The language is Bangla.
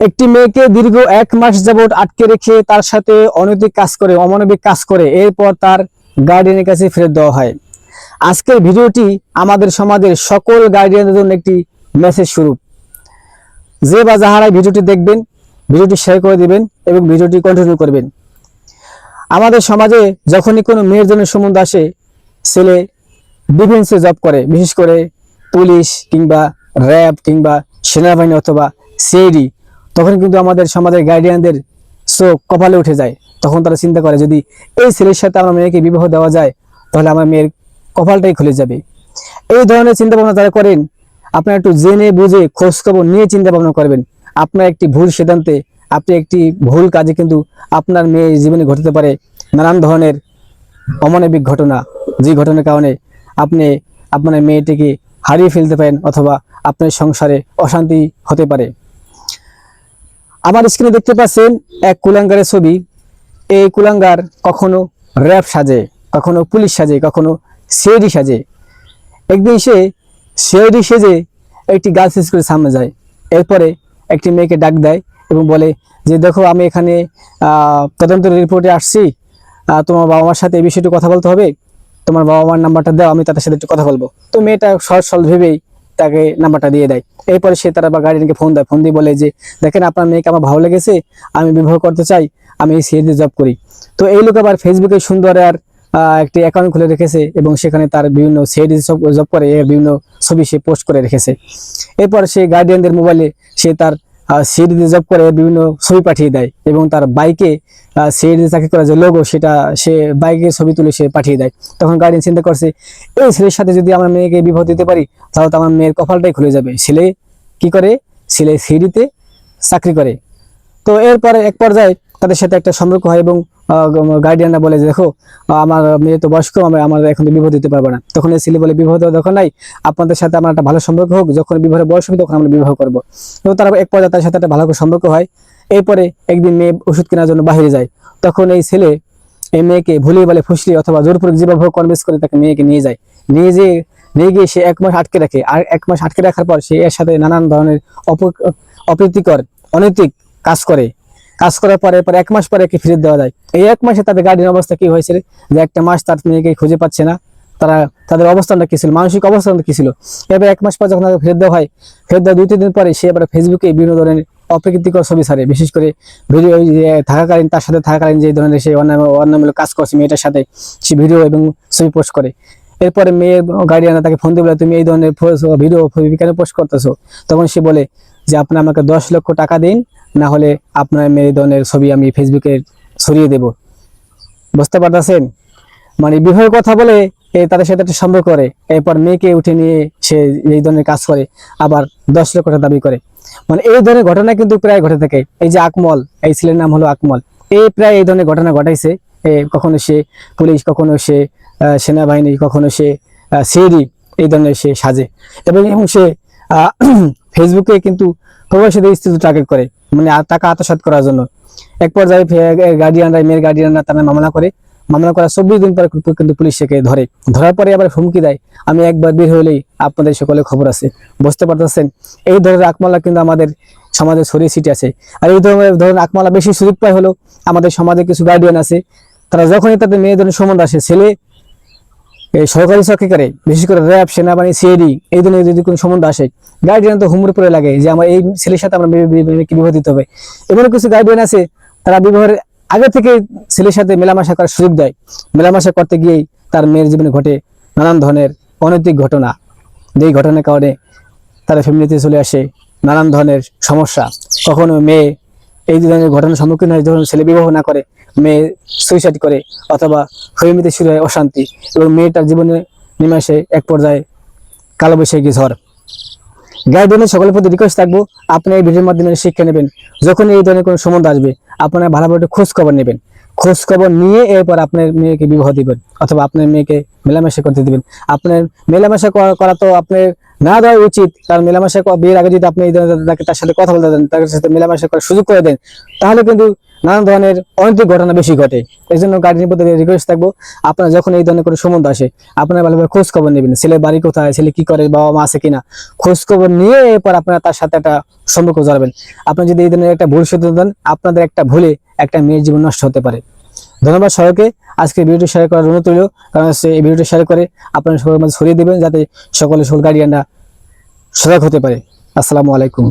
একটি মেয়েকে দীর্ঘ এক মাস যাবত আটকে রেখে তার সাথে অনৈতিক কাজ করে, অমানবিক কাজ করে, এরপর তার গার্ডিয়ানের কাছে ফেরত দেওয়া হয়। আজকের ভিডিওটি আমাদের সমাজের সকল গার্ডিয়ানদের জন্য একটি মেসেজ স্বরূপ। যে বা যাহারাই ভিডিওটি দেখবেন, ভিডিওটি শেয়ার করে দিবেন এবং ভিডিওটি কন্টিনিউ করবেন। আমাদের সমাজে যখনই কোনো মেয়ের জন্য সম্বন্ধ আসে, ছেলে ডিফেন্সে জব করে, বিশেষ করে পুলিশ কিংবা র্যাব কিংবা সেনাবাহিনী অথবা সিআইডি তখন কিন্তু আমাদের সমাজের গার্ডিয়ানদের চোখ কপালে উঠে যায়। তখন তারা চিন্তা করে, যদি এই ছেলের সাথে আমার মেয়েকে বিবাহ দেওয়া যায়, তাহলে আমার মেয়ের কপালটাই খুলে যাবে। এই ধরনের চিন্তা ভাবনা যারা করেন, আপনারা একটু জেনে বুঝে খোঁজ খবর নিয়ে চিন্তা ভাবনা করবেন। আপনার একটি ভুল সিদ্ধান্তে, আপনি একটি ভুল কাজে কিন্তু আপনার মেয়ে জীবনে ঘটতে পারে নানান ধরনের অমানবিক ঘটনা। যে ঘটনার কারণে আপনি আপনার মেয়েটিকে হারিয়ে ফেলতে পারেন অথবা আপনার সংসারে অশান্তি হতে পারে। আমার স্ক্রিনে দেখতে পাচ্ছেন এক কুলাঙ্গারের ছবি। এই কুলাঙ্গার কখনো র্যাব সাজে, কখনো পুলিশ সাজে, কখনো সিআইডি সাজে। একদিন সে সিআইডি সেজে একটি গার্লস স্কুলের সামনে যায়। এরপরে একটি মেয়েকে ডাক দেয় এবং বলে যে, দেখো, আমি এখানে তদন্ত রিপোর্টে আসছি। তোমার বাবা মার সাথে এই বিষয়টি কথা বলতে হবে। তোমার বাবা মার নাম্বারটা দাও, আমি তাদের সাথে একটু কথা বলব। তো মেয়েটা সহজ সরল ভেবেই তাকে নাম্বারটা দিয়ে দেয়। এরপরে সে তারা বা গার্ডিয়ানকে ফোন দেয়। ফোন দিয়ে বলে যে, দেখেন, আপনার মেয়েকে আমার ভালো লেগেছে, আমি বিবাহ করতে চাই, আমি এই সিএডি জব করি। তো এই লোক আবার ফেসবুকে সুন্দর আর একটি অ্যাকাউন্ট খুলে রেখেছে এবং সেখানে তার বিভিন্ন সিএডি জব করে, বিভিন্ন ছবি সে পোস্ট করে রেখেছে। এরপর সে গার্ডিয়ানদের মোবাইলে সে তার সিএডি রিজার্ভ করে বিভিন্ন ছবি পাঠিয়ে দেয় এবং তার বাইকে সিট চাকরি করা যে লোগো সেটা সে বাইকের ছবি তুলে সে পাঠিয়ে দেয়। তখন গার্ডিয়ান চিন্তা করছে, এই ছেলের সাথে যদি আমার মেয়েকে বিবাহ দিতে পারি, তাহলে তো আমার মেয়ের কপালটাই খুলে যাবে। ছেলে কি করে? ছেলে সিডিতে চাকরি করে। তো এরপরে এক পর্যায়ে তাদের সাথে একটা সম্পর্ক হয় এবং গার্ডিয়ানরা বলে যে, দেখো আমার মেয়ে তো বয়স্ক আমি আমার এখন তো বিবাহ দিতে পারব না। তখন এই ছেলে বলে, বিবাহ দরকার নাই। আপনাদের সাথে আমার একটা ভালো সম্পর্ক হোক। যখন বিবাহের বয়স হবে, তখন আমরা বিবাহ করব। তো তারা এক পর্যায়ে তার সাথে একটা ভালো সম্পর্ক হয়। এরপরে একদিন মেয়ে ওষুধ কেনার জন্য বাইরে যায়। তখন এই ছেলে এই মেয়েকে ভুলিয়ে বলে, ফুসলি অথবা জোরপূর্বক যেভাবে কনভিন্স করে তাকে মেয়েকে নিয়ে যায়। নিয়ে যেয়ে, নিয়ে গিয়ে সে এক মাস আটকে রাখে। আর এক মাস আটকে রাখার পর সে এর সাথে নানান ধরনের অপ- অপ্রীতিকর, অনৈতিক কাজ করে। কাজ করার পরে পরে এক মাস পরে একে ফিরে দেওয়া যায়? এই এক মাসে তাদের গার্ডিয়ান অবস্থা কি হয়েছে যে একটা মাস তার মেয়েকে খুঁজে পাচ্ছে না। তারা, তাদের অবস্থানটা কি ছিল? মানসিক অবস্থানটা কি ছিল? এবার এক মাস পর যখন তাকে ফেরত দেওয়া হয়, ফেরত দেওয়া দুই তিন দিন পরে সে এবার ফেসবুকে বিভিন্ন ধরনের অপ্রীতিকর ছবি ছাড়ে। বিশেষ করে ভিডিও থাকাকালীন, তার সাথে থাকাকালীন যে ধরনের সে অন্যায়মূলক কাজ করছে মেয়েটার সাথে, সে ভিডিও এবং ছবি পোস্ট করে। এরপরে মেয়ের গার্ডিয়ানরা তাকে ফোন দিয়ে বলে, তুমি এই ধরনের ভিডিও কেন পোস্ট করতেছো? তখন সে বলে যে আপনি আমাকে দশ লক্ষ টাকা দিন, না হলে আপনার ধরনের ছবি আমি ফেসবুকে ছড়িয়ে দেব। বুঝতে পারতেছেন? মানে বিবাহের কথা বলে এ তাদের সাথে একটা সম্পর্ক করে, এরপর মেয়েকে উঠে নিয়ে সে এই ধরনের কাজ করে, আবার দশ লক্ষ টাকা দাবি করে। মানে এই ধরনের ঘটনা কিন্তু প্রায় ঘটে থাকে। এই যে আকমল, এই ছেলের নাম হলো আকমল। এই প্রায় এই ধরনের ঘটনা ঘটাইছে। কখনো সে পুলিশ, কখনো সে সেনাবাহিনী, কখনো সে সিডি এই ধরনের সে সাজে। এবং এবং সে ফেসবুকে কিন্তু প্রবাসীদের স্ত্রী টার্গেট করে মানে টাকা আত্মসাৎ করার জন্য। এক পর্যায়ে গার্ডিয়ানরা মেয়ের গার্ডিয়ানরা তারা মামলা করে। মামলা করার চব্বিশ দিন পরে কিন্তু- পুলিশ সেকে ধরে। ধরার পরে আবার হুমকি দেয়। আমি একবার বের হলেই আপনাদের সকলে খবর আছে। বুঝতে পারতেছেন? এই ধরনের আকমালা কিন্তু আমাদের সমাজে ছড়িয়ে ছিটে আছে। আর এই ধরনের ধরনের আকমালা বেশি সুযোগ পায় হলো আমাদের সমাজে কিছু গার্ডিয়ান আছে। তারা যখনই তাদের মেয়েদের সম্বন্ধ আসে, ছেলে এই সরকারি চাকরি করে বিশেষ করে র্যাব, সেনাবাহিনী সিআইডি এই ধরনের যদি কোনো সম্বন্ধ আসে গার্ডিয়ান তো হুমড়ে পড়ে লাগে যে আমার এই ছেলের সাথে আমরা মেয়ে- মেয়ে- মেয়েকে বিবাহ দিতে হবে। এমন কিছু গার্ডিয়ান আছে, তারা বিবাহের আগে থেকে ছেলের সাথে মেলামেশা করার সুযোগ দেয়। মেলামেশা করতে গিয়েই তার মেয়ের জীবনে ঘটে নানান ধরনের অনৈতিক ঘটনা। যেই ঘটনার কারণে তারা ফ্যামিলিতে চলে আসে নানান ধরনের সমস্যা। কখনো মেয়ে এই ধরনের ঘটনার সম্মুখীন হয়, যখন ছেলে বিবাহ না করে মেয়ে সুইসাইড করে অথবা ফ্যামিলিতে শুরু হয় অশান্তি এবং মেয়েটার জীবনে নেমে আসে এক পর্যায়ে কালোবৈশাখী ঝড়। গাইডলাইনের সকলের প্রতি রিকোয়েস্ট থাকব, আপনি এই ভিডিওর মাধ্যমে শিক্ষা নেবেন। যখন এই ধরনের কোনো সম্বন্ধ আসবে, আপনারা ভালোভাবে একটু খোঁজ খবর নেবেন। খোঁজ খবর নিয়ে এরপর আপনার মেয়েকে বিবাহ দিবেন অথবা আপনার মেয়েকে মেলামেশা করতে দিবেন। আপনার মেলামেশা করা তো আপনার না দেওয়া উচিত। কারণ মেলামেশা বিয়ের আগে যদি আপনি তাকে তার সাথে কথা বলতে দেন, তার সাথে মেলামেশা করার সুযোগ করে দেন, তাহলে কিন্তু নানান ধরনের অনৈতিক ঘটনা বেশি ঘটে। এই জন্য গার্ডিয়ানের প্রতি রিকোয়েস্ট থাকব, আপনারা যখন এই ধরনের কোনো সম্বন্ধ আসে, আপনারা ভালোভাবে খোঁজ খবর নেবেন ছেলের বাড়ি কোথায়, ছেলে কি করে, বাবা মা আছে কিনা। খোঁজ খবর নিয়ে এরপর আপনারা তার সাথে একটা সম্পর্ক জড়াবেন। আপনি যদি এই ধরনের একটা ভুল সিদ্ধান্ত দেন, আপনাদের একটা ভুলে একটা মেয়ের জীবন নষ্ট হতে পারে। ধন্যবাদ সবাইকে। আজকে ভিডিওটি শেয়ার করার অনুরোধ রইল। কারণ হচ্ছে এই ভিডিওটি শেয়ার করে আপনারা সকলের মাঝে ছড়িয়ে দেবেন, যাতে সকলে সকল গার্ডিয়ানরা সজাগ হতে পারে। আসসালামু আলাইকুম।